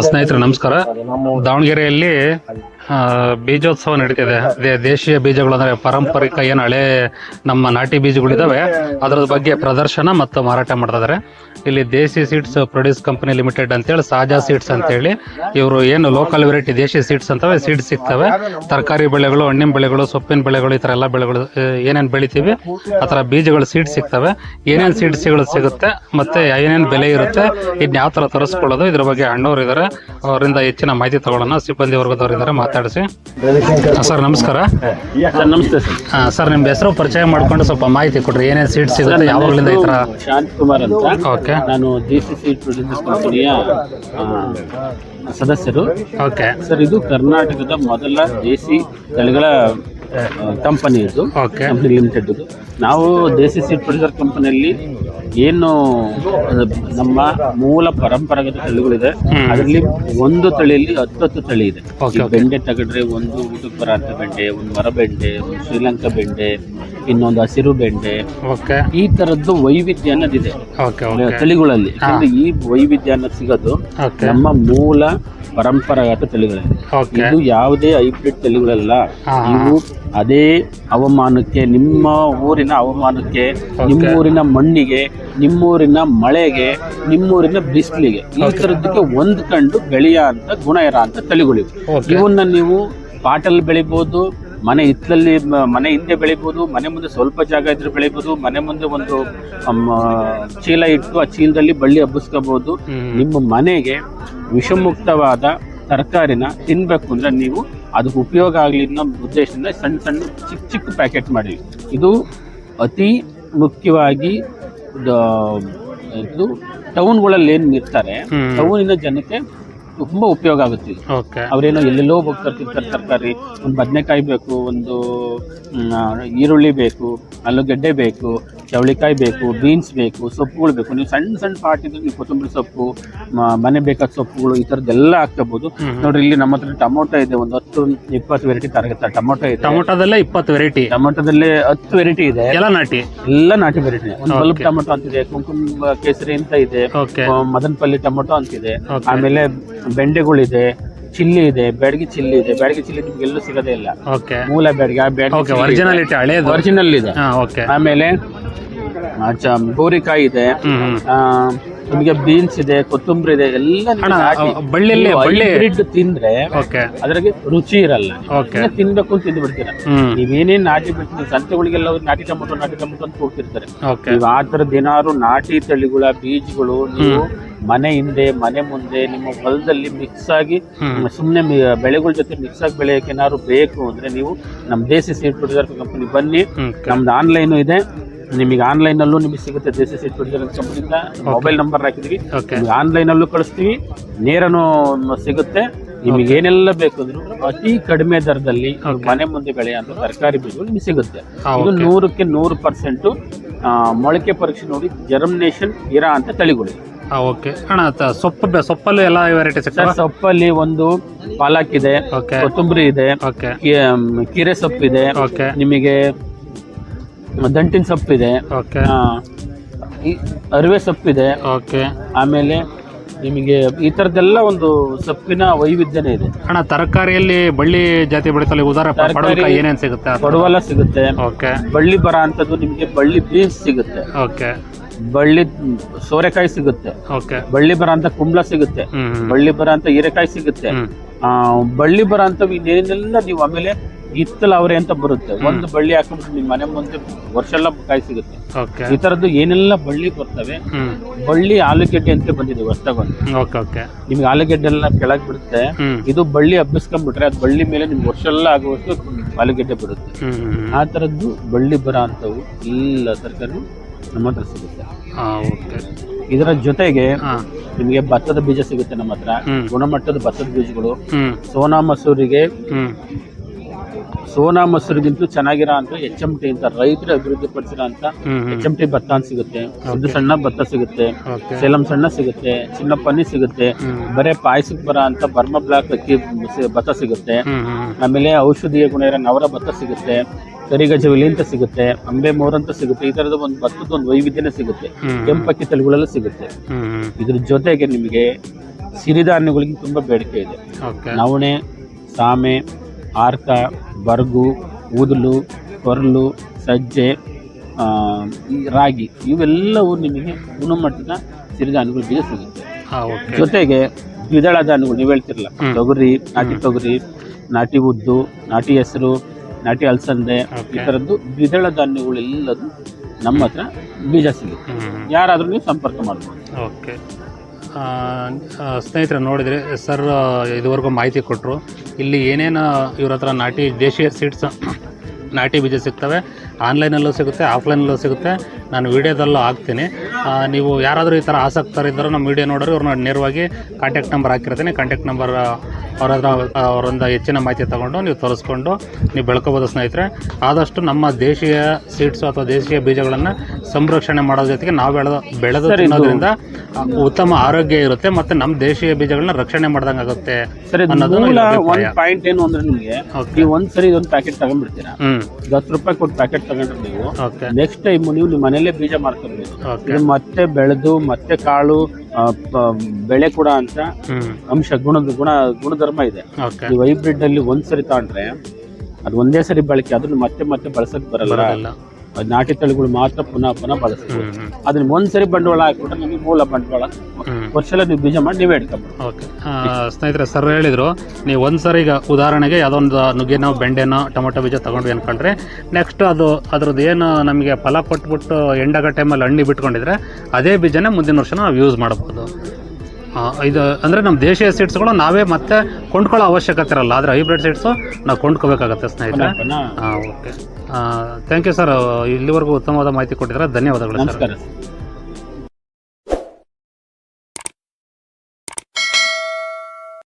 ಸ್ನೇಹಿತರೆ ನಮಸ್ಕಾರ. ದಾವಣಗೆರೆಯಲ್ಲಿ ಬೀಜೋತ್ಸವ ನಡೀತಿದೆ. ಅದೇ ದೇಶೀಯ ಬೀಜಗಳು ಅಂದ್ರೆ ಪಾರಂಪರಿಕ ಏನು ಹಳೆ ನಮ್ಮ ನಾಟಿ ಬೀಜಗಳಿದಾವೆ. ಅದರ ಬಗ್ಗೆ ಪ್ರದರ್ಶನ ಮತ್ತು ಮಾರಾಟ ಮಾಡ್ತಾ ಇದಾರೆ ಇಲ್ಲಿ Desi seeds produce company limited ಅಂತೇಳಿ, ಸಾಜಾ ಸೀಡ್ಸ್ ಅಂತೇಳಿ. ಇವರು ಏನು ಲೋಕಲ್ ವೆರೈಟಿ ದೇಶಿ ಸೀಡ್ಸ್ ಅಂತವೆ, ಸೀಡ್ಸ್ ಸಿಗ್ತವೆ. ತರಕಾರಿ ಬೆಳೆಗಳು, ಹಣ್ಣಿನ ಬೆಳೆಗಳು, ಸೊಪ್ಪಿನ ಬೆಳೆಗಳು ಈ ಥರ ಎಲ್ಲ ಬೆಳೆಗಳು ಏನೇನು ಬೆಳಿತೀವಿ, ಆ ಥರ ಬೀಜಗಳು, ಸೀಡ್ಸ್ ಸಿಗ್ತವೆ. ಏನೇನು ಸೀಡ್ಸ್ಗಳು ಸಿಗುತ್ತೆ, ಮತ್ತೆ ಏನೇನು ಬೆಲೆ ಇರುತ್ತೆ ಇದನ್ನ ಯಾವ ಥರ ತರಿಸ್ಕೊಳ್ಳೋದು, ಇದ್ರ ಬಗ್ಗೆ ಅಣ್ಣವ್ರು ಇದ್ದಾರೆ ಅವರಿಂದ ಹೆಚ್ಚಿನ ಮಾಹಿತಿ ತಗೊಳ್ಳೋಣ. ಸಿಬ್ಬಂದಿ ವರ್ಗದವ್ರು ಇದ್ದಾರೆ ಮಾತಾಡಿಸಿ. ಸರ್ ನಮಸ್ಕಾರ. ಸರ್ ನಮಸ್ತೆ ಸರ್. ಸರ್ ನಿಮ್ಮ ಹೆಸರು ಪರಿಚಯ ಮಾಡ್ಕೊಂಡು ಸ್ವಲ್ಪ ಮಾಹಿತಿ ಕೊಡ್ರಿ. ಏನೇನು ಸೀಟ್ ಸಿಗುತ್ತೆ ಯಾವಾಗಲಿಂದ ಈ ಥರ ಶಾಂತ್ ಕುಮಾರ್ ಅಂತ. ಓಕೆ. ನಾನು ಜಿ ಸಿ ಸಿ ಪ್ರೊಡ್ಯೂಸರ್ಸ್ ಕಂಪನಿಯ ಸದಸ್ಯರು. ಓಕೆ. ಸರ್ ಇದು ಕರ್ನಾಟಕದ ಮೊದಲ ದೇಸಿ ತಳಿಗಳ ಕಂಪನಿ ಇದು ಕಂಪನಿ ಲಿಮಿಟೆಡ್ ಇದು ನಾವು ದೇಸಿ ಸೀಡ್ ಪ್ರೊಡ್ಯೂಸರ್ ಕಂಪನಿಯಲ್ಲಿ ಏನು ನಮ್ಮ ಮೂಲ ಪರಂಪರಾಗತ ತಳಿಗಳಿದೆ. ಅದರಲ್ಲಿ ಒಂದು ತಳಿಯಲ್ಲಿ ಹತ್ತತ್ತು ತಳಿ ಇದೆ. ಬೆಂಡೆ ತಗಡ್ರೆ ಒಂದು ಊಟಕ್ಕೆ ಬರಾಂತ ಬೆಂಡೆ ಒಂದು ಮರ ಬೆಂಡೆ ಒಂದು ಶ್ರೀಲಂಕಾ ಬೆಂಡೆ ಇನ್ನೊಂದು ಹಸಿರು ಬೆಂಡೆ. ಈ ತರದ್ದು ವೈವಿಧ್ಯ ಅನ್ನೋದಿದೆ ತಳಿಗಳಲ್ಲಿ. ಈ ವೈವಿಧ್ಯ ಅನ್ನೋದು ಸಿಗೋದು ನಮ್ಮ ಮೂಲ ಪರಂಪರಾಗತ ತಳಿಗಳಲ್ಲಿ. ಇದು ಯಾವುದೇ ಹೈಬ್ರಿಡ್ ತಳಿಗಳಲ್ಲ. ಇದು. ಇವು ಅದೇ ಹವಾಮಾನಕ್ಕೆ ನಿಮ್ಮ ಊರಿನ ಹವಾಮಾನಕ್ಕೆ ನಿಮ್ಮೂರಿನ ಮಣ್ಣಿಗೆ ನಿಮ್ಮೂರಿನ ಮಳೆಗೆ ನಿಮ್ಮೂರಿನ ಬಿಸಿಲಿಗೆ. ಈ ತರದಕ್ಕೆ ಹೊಂದ್ಕೊಂಡು ಬೆಳೆಯ ಅಂತ ಗುಣ ಇರೋ ಅಂತ ತಳಿಗಳಿವೆ. ಇವನ್ನ ನೀವು ಪಾಟಲ್ಲಿ ಬೆಳಿಬೋದು ಮನೆ ಹಿತ್ತಲಲ್ಲಿ ಮನೆ ಹಿಂದೆ ಬೆಳಿಬೋದು ಮನೆ ಮುಂದೆ ಸ್ವಲ್ಪ ಜಾಗ ಇದ್ರೆ ಬೆಳಿಬೋದು ಮನೆ ಮುಂದೆ ಒಂದು ಚೀಲ ಇಟ್ಟು ಆ ಚೀಲದಲ್ಲಿ ಬಳ್ಳಿ ಹಬ್ಬಿಸ್ಕೋಬಹುದು ನಿಮ್ಮ ಮನೆಗೆ ವಿಷಮುಕ್ತವಾದ ತರಕಾರಿನ ತಿನ್ನಬೇಕು ಅಂದ್ರೆ ನೀವು ಅದಕ್ಕೆ ಉಪಯೋಗ ಆಗಲಿ ಅನ್ನೋ ಉದ್ದೇಶದಿಂದ ಸಣ್ಣ ಸಣ್ಣ ಚಿಕ್ಕ ಚಿಕ್ಕ ಪ್ಯಾಕೆಟ್ ಮಾಡಿ ಇದು ಅತಿ ಮುಖ್ಯವಾಗಿ ಇದು ಟೌನ್ಗಳಲ್ಲಿ ಏನು ಇರ್ತಾರೆ. ಟೌನಿನ ಜನಕ್ಕೆ ತುಂಬಾ ಉಪಯೋಗ ಆಗುತ್ತೆ ಓಕೆ. ಅವ್ರೇನೋ ಎಲ್ಲೆಲ್ಲೋ ಹೋಗಿ ತರ್ತಿರ್ತಾರೆ ತರಕಾರಿ ಒಂದು ಬದನೆಕಾಯಿ ಬೇಕು ಒಂದು ಮ್, ಈರುಳ್ಳಿ ಬೇಕು ಆಲೂಗಡ್ಡೆ ಬೇಕು ಚವಳಿಕಾಯಿ ಬೇಕು ಬೀನ್ಸ್ ಬೇಕು ಸೊಪ್ಪುಗಳು ಬೇಕು. ನೀವು ಸಣ್ಣ ಸಣ್ಣ ಪಾಟ್ ಇದ್ರೆ ನೀವು ಕೊತ್ತಂಬರಿ ಸೊಪ್ಪು ಮ- ಮನೆ ಬೇಕಾದ ಸೊಪ್ಪುಗಳು ಈ ಥರದ್ದೆಲ್ಲ ಹಾಕ್ಕೋಬಹುದು ಹ್ಮ್. ನೋಡ್ರಿ ಇಲ್ಲಿ ನಮ್ಮ ಹತ್ರ ಟೊಮೊಟೊ ಇದೆ ಒಂದು ಹತ್ತು ಇಪ್ಪತ್ತು ವೆರೈಟಿ ತರಗತ್ತ ಟೊಮೊಟೊ ಇದೆ. ಟೊಮೊಟೊದಲ್ಲೇ ಇಪ್ಪತ್ತು ವೆರೈಟಿ ಟೊಮೊಟೊದಲ್ಲಿ ಹತ್ತು ವೆರೈಟಿ ಇದೆ. ಎಲ್ಲ ನಾಟಿ. ಎಲ್ಲ ನಾಟಿ ವೆರೈಟಿ ಒಂದು ಬಲ್ಬ್. ಟೊಮೊಟೊ ಅಂತಿದೆ ಕುಂಕುಮ ಕೇಸರಿ ಅಂತ ಇದೆ ಓಕೆ. ಆ, ಮದನಪಲ್ಲಿ ಟೊಮೊಟೊ ಅಂತಿದೆ. Okay. ಆಮೇಲೆ ಬೆಂಡೆಗಳಿದೆ ಚಿಲ್ಲಿ ಇದೆ ಬ್ಯಾಡಗಿ ಚಿಲ್ಲಿ ಇದೆ. ಬ್ಯಾಡಗಿ ಚಿಲ್ಲಿ ನಿಮ್ಗೆ ಎಲ್ಲೂ ಸಿಗದೇ ಇಲ್ಲ. ಓಕೆ ಮೂಲ ಬ್ಯಾಡಗಿ ಆ ಬ್ಯಾಡಗಿ ಓಕೆ ಒರಿಜಿನಾಲಿಟಿ ಹಳೇದು. ಒರಿಜಿನಲ್ ಇದೆ. ಹಾ ಓಕೆ ಆಮೇಲೆ ಆ, ಚ- ಗೋರಿಕಾಯಿ ಇದೆ. ಹ್ಮ್ ಹ್ಮ್. ಆ, ನಿಮಗೆ ಬೀನ್ಸ್ ಇದೆ ಕೊತ್ತಂಬರಿ ಇದೆ ಎಲ್ಲ ನಿಮ್ಗೆ ಅಣ್ಣ ನಾಟಿ. ಬಳ್ಳಿಯಲ್ಲಿ ನೀವು ಬಳ್ಳಿ hybrid ತಿಂದ್ರೆ ಓಕೆ ಅದ್ರಾಗೆ ರುಚಿ ಇರಲ್ಲ. ಓಕೆ ಸುಮ್ನೆ ತಿನ್ಬೇಕು ಅಂತ ತಿಂದು ಬಿಡ್ತೀರ ಹ್ಮ್. ನೀವೇನೇನ್ ನಾಟಿ ಬಿಡ್ತೀವಿ ಸಂತೆಗಳಿಗೆಲ್ಲ ನಾಟಿ ಟೊಮೊಟೊ ನಾಟಿ ಟೊಮೊಟೊ ಅಂತ ಕೊಡ್ತಿರ್ತಾರೆ. ಓಕೆ ನೀವು ಆ ಥರದ್ದು ಏನಾದ್ರು ನಾಟಿ ತಳಿಗಳ ಬೀಜಗಳು ನೀವು ಮನೆ ಹಿಂದೆ ಮನೆ ಮುಂದೆ ನಿಮ್ಮ ಹೊಲದಲ್ಲಿ ಮಿಕ್ಸ್ ಆಗಿ ಸುಮ್ಮನೆ ಬೆಳೆಗಳ ಜೊತೆ ಮಿಕ್ಸ್ ಆಗಿ ಬೆಳೆಯಕ್ಕೆ ಏನಾದ್ರು ಬೇಕು ಅಂದ್ರೆ ನೀವು ನಮ್ಮ ದೇಸಿ ಸೀಡ್ ಪ್ರೊಡ್ಯೂಸರ್ ಕಂಪನಿ ಬನ್ನಿ. ನಮ್ದು ಆನ್ಲೈನು ಇದೆ. ನಿಮಗೆ ಆನ್ಲೈನ್ ಅಲ್ಲೂ ನಿಮಗೆ ಸಿಗುತ್ತೆ ದೇಸಿ ಸೀಟ್ ಪ್ರೊಡ್ಯೂಸರ್ ಕಂಪನಿಯಿಂದ ಮೊಬೈಲ್ ನಂಬರ್ ಹಾಕಿದ್ವಿ ಆನ್ಲೈನ್ ಅಲ್ಲೂ ಕಳಿಸ್ತೀವಿ. ನೇರನು ಸಿಗುತ್ತೆ. ನಿಮಗೆ ಏನೆಲ್ಲ ಬೇಕು ಅಂದ್ರು ಅತಿ ಕಡಿಮೆ ದರದಲ್ಲಿ ಮನೆ ಮುಂದೆ ಬೆಳೆಯುವಂತ ತರಕಾರಿ ಬೀಜಗಳು ನಿಮಗೆ ಸಿಗುತ್ತೆ. ಇದು. ನೂರಕ್ಕೆ ನೂರು ಪರ್ಸೆಂಟ್ ಮೊಳಕೆ ಪರೀಕ್ಷೆ ನೋಡಿ ಜರ್ಮಿನೇಷನ್ ಇರೋ ಅಂತ ತಳಿಗಳು ಹಾ ಓಕೆ ಅಣ್ಣ ತ- ಸೊಪ್ಪು ಬೆ- ಸೊಪ್ಪಲ್ಲೂ ಎಲ್ಲ ವೆರೈಟಿ ಸರ್ ಸೊಪ್ಪಲ್ಲಿ ಒಂದು ಪಾಲಕ್ ಇದೆ ಕೊತ್ತಂಬರಿ ಇದೆ ಓಕೆ ಕೀರೆ ಕೀರೆ ಸೊಪ್ಪಿದೆ ಓಕೆ ನಿಮಗೆ ದಂಟಿನ ಸೊಪ್ಪಿದೆ ಓಕೆ ಆ, ಈ ಅರಿವೆ ಸೊಪ್ಪಿದೆ ಓಕೆ ಆಮೇಲೆ ನಿಮಗೆ ಈ ಥರದ್ದೆಲ್ಲ ಒಂದು ಸೊಪ್ಪಿನ ವೈವಿಧ್ಯನೇ ಇದೆ. ಅಣ್ಣ ತರಕಾರಿಯಲ್ಲಿ ಬಳ್ಳಿ ಜಾತಿ ಬೆಳಿತಲ್ಲ ಉದಾರ ತರಕಾರಿ- ಪಡವಲಕಾಯಿ ಏನೇನು ಸಿಗುತ್ತೆ? ಪಡವಲ ಸಿಗುತ್ತೆ. ಓಕೆ ಬಳ್ಳಿ ಬರ ಅಂತದ್ದು ನಿಮಗೆ ಬಳ್ಳಿ ಬೀನ್ಸ್ ಸಿಗುತ್ತೆ. ಓಕೆ ಬಳ್ಳಿ ಸೋರೆಕಾಯಿ ಸಿಗುತ್ತೆ. ಓಕೆ ಬಳ್ಳಿ ಬರ ಅಂತ ಕುಂಬಳ ಸಿಗುತ್ತೆ. ಬಳ್ಳಿ ಬರ ಅಂತ ಹೀರೆಕಾಯಿ ಸಿಗುತ್ತೆ. ಆ, ಬಳ್ಳಿ ಬರ ಅಂತ ಇದೇನೆಲ್ಲ ನೀವು ಆಮೇಲೆ ಇತ್ತಲ ಅವರೆ ಅಂತ ಬರುತ್ತೆ. ಒಂದು ಬಳ್ಳಿ ಹಾಕೊಂಡ್ರೆ ನಿಮ್ಮ ಮನೆ ಮುಂದೆ ವರ್ಷ ಎಲ್ಲ ಕಾಯಿ ಸಿಗುತ್ತೆ. ಈ ತರದ್ದು ಏನೆಲ್ಲ ಬಳ್ಳಿ ಬರ್ತವೆ ಬಳ್ಳಿ ಆಲೂಗೆಡ್ಡೆ ಅಂತ ಬಂದಿದೆ ಹೊಸದಾಗೊಂದು ನಿಮ್ಗೆ ಆಲೂಗೆಡ್ಡೆ ಎಲ್ಲ ಕೆಳಗೆ ಬಿಡುತ್ತೆ. ಇದು ಬಳ್ಳಿ ಹಬ್ಬಿಸ್ಕೊಂಡ್ಬಿಟ್ರೆ ಅದು ಬಳ್ಳಿ ಮೇಲೆ ನಿಮ್ಗೆ ವರ್ಷ ಎಲ್ಲ ಆಗುವಷ್ಟು ಆಲೂಗೆಡ್ಡೆ ಹ್ಮ್ ಆ ತರದ್ದು ಬಳ್ಳಿ ಬರ ಅಂತವು ಎಲ್ಲ ತರಕಾರಿ ನಮ್ಮ ಹತ್ರ ಸಿಗುತ್ತೆ. ಹಾ ಓಕೆ. ಇದರ ಜೊತೆಗೆ ಹಾ. ನಿಮಗೆ ಭತ್ತದ ಬೀಜ ಸಿಗುತ್ತೆ ನಮ್ಮ ಹತ್ರ. ಹ್ಮ್. ಗುಣಮಟ್ಟದ ಭತ್ತದ ಬೀಜಗಳು. ಸೋನಾ ಮಸೂರಿಗೆ ಸೋನಾ ಮಸೂರಿಗಿಂತ ಚೆನ್ನಾಗಿರೋ ಅಂತ ಎಚ್ ಎಂ ಟಿ ಅಂತ ರೈತರು ಅಭಿವೃದ್ಧಿ ಪಡಿಸಿರೋ ಅಂತ ಎಚ್ ಎಂ ಟಿ ಭತ್ತ ಅಂತ ಸಿಗುತ್ತೆ. ಒಂದು ಸಣ್ಣ ಭತ್ತ ಸಿಗುತ್ತೆ. ಓಕೆ. ಸೇಲಂ ಸಣ್ಣ ಸಿಗುತ್ತೆ. ಚಿನ್ನಪ್ಪನಿ ಸಿಗುತ್ತೆ. ಹ್ಮ್. ಬರೇ ಪಾಯಸಕ್ಕೆ ಬರೋ ಅಂತ ಬರ್ಮ ಬ್ಲಾಕ್ ಅಕ್ಕಿ ಸಿ- ಭತ್ತ ಸಿಗುತ್ತೆ. ಆಮೇಲೆ ಔಷಧೀಯ ಗುಣ ಇರೋ ನವರ ಭತ್ತ ಸಿಗುತ್ತೆ. ಕರಿಗಜವಲಿ ಅಂತ ಸಿಗುತ್ತೆ ಅಂಬೆ ಮೋರ್ ಅಂತ ಸಿಗುತ್ತೆ ಈ ತರದ ಒಂದು ಭತ್ತದ ಒಂದು ವೈವಿಧ್ಯನೇ ಸಿಗುತ್ತೆ ಕೆಂಪಕ್ಕಿ ತಳಿಗಳೆಲ್ಲ ಸಿಗುತ್ತೆ. ಇದ್ರ ಜೊತೆಗೆ ನಿಮಗೆ ಸಿರಿಧಾನ್ಯಗಳಿಗೆ ತುಂಬಾ ಬೇಡಿಕೆ ಇದೆ. ನವಣೆ ಸಾಮೆ ಆರ್ಕ ಬರ್ಗು ಊದಲು ಕೊರಲು ಸಜ್ಜೆ ಆ, ರಾಗಿ ಇವೆಲ್ಲವೂ ನಿಮಗೆ ಗುಣಮಟ್ಟದ ಸಿರಿಧಾನ್ಯಗಳು ಬೀಜ ಸಿಗುತ್ತೆ ಜೊತೆಗೆ ದ್ವಿದಳ ಧಾನ್ಯಗಳು ನೀವು ಹೇಳ್ತಿರಲ್ಲ ತೊಗರಿ ನಾಟಿ ತೊಗರಿ ನಾಟಿ ಉದ್ದು ನಾಟಿ ಹೆಸರು ನಾಟಿ ಅಲಸಂದೆ ಈ ಥರದ್ದು ದ್ವಿದಳ ಧಾನ್ಯಗಳೆಲ್ಲದು ನಮ್ಮ ಹತ್ರ ಬೀಜ ಸಿಗುತ್ತೆ. ಯಾರಾದರೂ ನೀವು ಸಂಪರ್ಕ ಮಾಡ್ಬೋದು. ಓಕೆ ಸ್ನೇಹಿತರೆ ನೋಡಿದರೆ ಸರ್ ಇದುವರೆಗೂ ಮಾಹಿತಿ ಕೊಟ್ಟರು ಇಲ್ಲಿ ಏನೇನು ಇವ್ರ ಹತ್ರ ನಾಟಿ ದೇಶೀಯ ಸೀಡ್ಸ್ ನಾಟಿ ಬೀಜ ಸಿಗ್ತವೆ. ಆನ್ಲೈನಲ್ಲೂ ಸಿಗುತ್ತೆ ಆಫ್ಲೈನಲ್ಲೂ ಸಿಗುತ್ತೆ. ನಾನು ವೀಡಿಯೋದಲ್ಲೂ ಹಾಕ್ತೀನಿ. ನೀವು ಯಾರಾದರೂ ಈ ಥರ ಆಸಕ್ತರಿದ್ದರೂ ನಮ್ಮ ವೀಡಿಯೋ ನೋಡೋರು ಇವ್ರನ್ನ ನೇರವಾಗಿ ಕಾಂಟ್ಯಾಕ್ಟ್ ನಂಬರ್ ಹಾಕಿರ್ತೀನಿ. ಕಾಂಟ್ಯಾಕ್ಟ್ ನಂಬರ್ ಅವ್ರ ಹತ್ರ ಅವರಿಂದ ಹೆಚ್ಚಿನ ಮಾಹಿತಿ ತಗೊಂಡು ನೀವು ತರಿಸ್ಕೊಂಡು ನೀವು ಬೆಳ್ಕೋಬೋದು ಸ್ನೇಹಿತರೆ. ಆದಷ್ಟು ನಮ್ಮ ದೇಶೀಯ ಸೀಡ್ಸು ಅಥವಾ ದೇಶೀಯ ಬೀಜಗಳನ್ನು ಸಂರಕ್ಷಣೆ ಮಾಡೋದ್ರ ಜೊತೆಗೆ ನಾವು ಬೆಳೆದ ಬೆಳೆದು ತಿನ್ನೋದ್ರಿಂದ ಉತ್ತಮ ಆರೋಗ್ಯ ಇರುತ್ತೆ ಮತ್ತು ನಮ್ಮ ದೇಶೀಯ ಬೀಜಗಳನ್ನ ರಕ್ಷಣೆ ಮಾಡ್ದಂಗೆ ಆಗುತ್ತೆ ಸರಿ ಅನ್ನೋದು ಮೂಲ ನನ್ನ ಅಭಿಪ್ರಾಯ. ಒಂದು ಪಾಯಿಂಟ್ ಏನು ಅಂದ್ರೆ ನಿಮಗೆ ನೀವು ಒಂದು ಸರಿ ಇದೊಂದು ಪ್ಯಾಕೆಟ್ ತಗೊಂಡ್ಬಿಡ್ತೀರಾ? ಈಗ ಹತ್ತು ರೂಪಾಯಿ ಕೊಟ್ಟು ಪ್ಯಾಕೆಟ್ ತಗೊಂಡ್ರೆ ನೀವು ಓಕೆ ನೆಕ್ಸ್ಟ್ ಟೈಮ್ ನೀವು ನಿಮ್ಮ ಮನೇಲೆ ಬೀಜ ಮಾರ್ಕೋಬೇಕು ಮತ್ತೆ ಬೆಳೆದು ಮತ್ತೆ ಕಾಳು ಆ, ಪ- ಬೆಳೆ ಕೂಡ ಅಂತ ಅಂಶ ಗುಣದ ಗುಣ ಗುಣಧರ್ಮ ಇದೆ. ಈ ನೀವು ಹೈಬ್ರಿಡ್ ಅಲ್ಲಿ ಒಂದ್ ಸರಿ ತಗೊಂಡ್ರೆ ಅದು ಒಂದೇ ಸರಿ ಬಳಕೆ ಅದನ್ನ ಮತ್ತೆ ಮತ್ತೆ ಬಳಸಕ್ ಬರಲ್ಲ. ಬರೋದಿಲ್ಲ ಅದ್ ನಾಟಿ ತಳಿಗಳು ಮಾತ್ರ ಪುನಃ ಪುನಃ ಬಳಸ್ತೀವಿ. ಅದನ್ನ ಒಂದ್ಸರಿ ಬಂಡವಾಳ ಹಾಕ್ಬಿಟ್ರೆ ನಿಮಗೆ ಮೂಲ ಬಂಡವಾಳ ವರ್ಷದಲ್ಲಿ ವರ್ಷ ನೀವು ಬೀಜ ಮಾಡಿ ನೀವೇ ಓಕೆ. ಸ್ನೇಹಿತರೆ ಸರ್ ಹೇಳಿದ್ರು ನೀವು ಒಂದ್ಸರಿ ಈಗ ಉದಾಹರಣೆಗೆ ಯಾವುದೋ ಒಂದು ನುಗ್ಗೆನೋ ಬೆಂಡೆನೋ ಟೊಮೊಟೊ ಬೀಜ ತಗೊಂಡ್ವಿ ಅನ್ಕೊಂಡ್ರೆ ನೆಕ್ಸ್ಟ್ ಅದು ಅದ್ರದ್ದು ಏನು ನಮಗೆ ಫಲ ಕೊಟ್ಬಿಟ್ಟು ಎಂಡಾಗ ಟೈಮಲ್ಲಿ ಹಣ್ಣಿ ಬಿಟ್ಕೊಂಡಿದ್ರೆ ಅದೇ ಬೀಜನೇ ಮುಂದಿನ ವರ್ಷ ನಾವು ಯೂಸ್ ಮಾಡ್ಬೋದು. ಇದು ಅಂದರೆ ನಮ್ಮ ದೇಶೀಯ ಸೀಡ್ಸ್ಗಳು ನಾವೇ ಮತ್ತೆ ಕೊಂಡ್ಕೊಳ್ಳೋ ಅವಶ್ಯಕತೆ ಇರಲ್ಲ. ಆದರೆ ಹೈಬ್ರಿಡ್ ಸೀಡ್ಸು ನಾವು ಕೊಂಡ್ಕೋಬೇಕಾಗತ್ತೆ ಸ್ನೇಹಿತರೆ. ಹಾಂ ಓಕೆ ಥ್ಯಾಂಕ್ ಯು ಸರ್ ಇಲ್ಲಿವರೆಗೂ ಉತ್ತಮವಾದ ಮಾಹಿತಿ ಕೊಟ್ಟಿದ್ದಾರೆ ಧನ್ಯವಾದಗಳು ಸರ್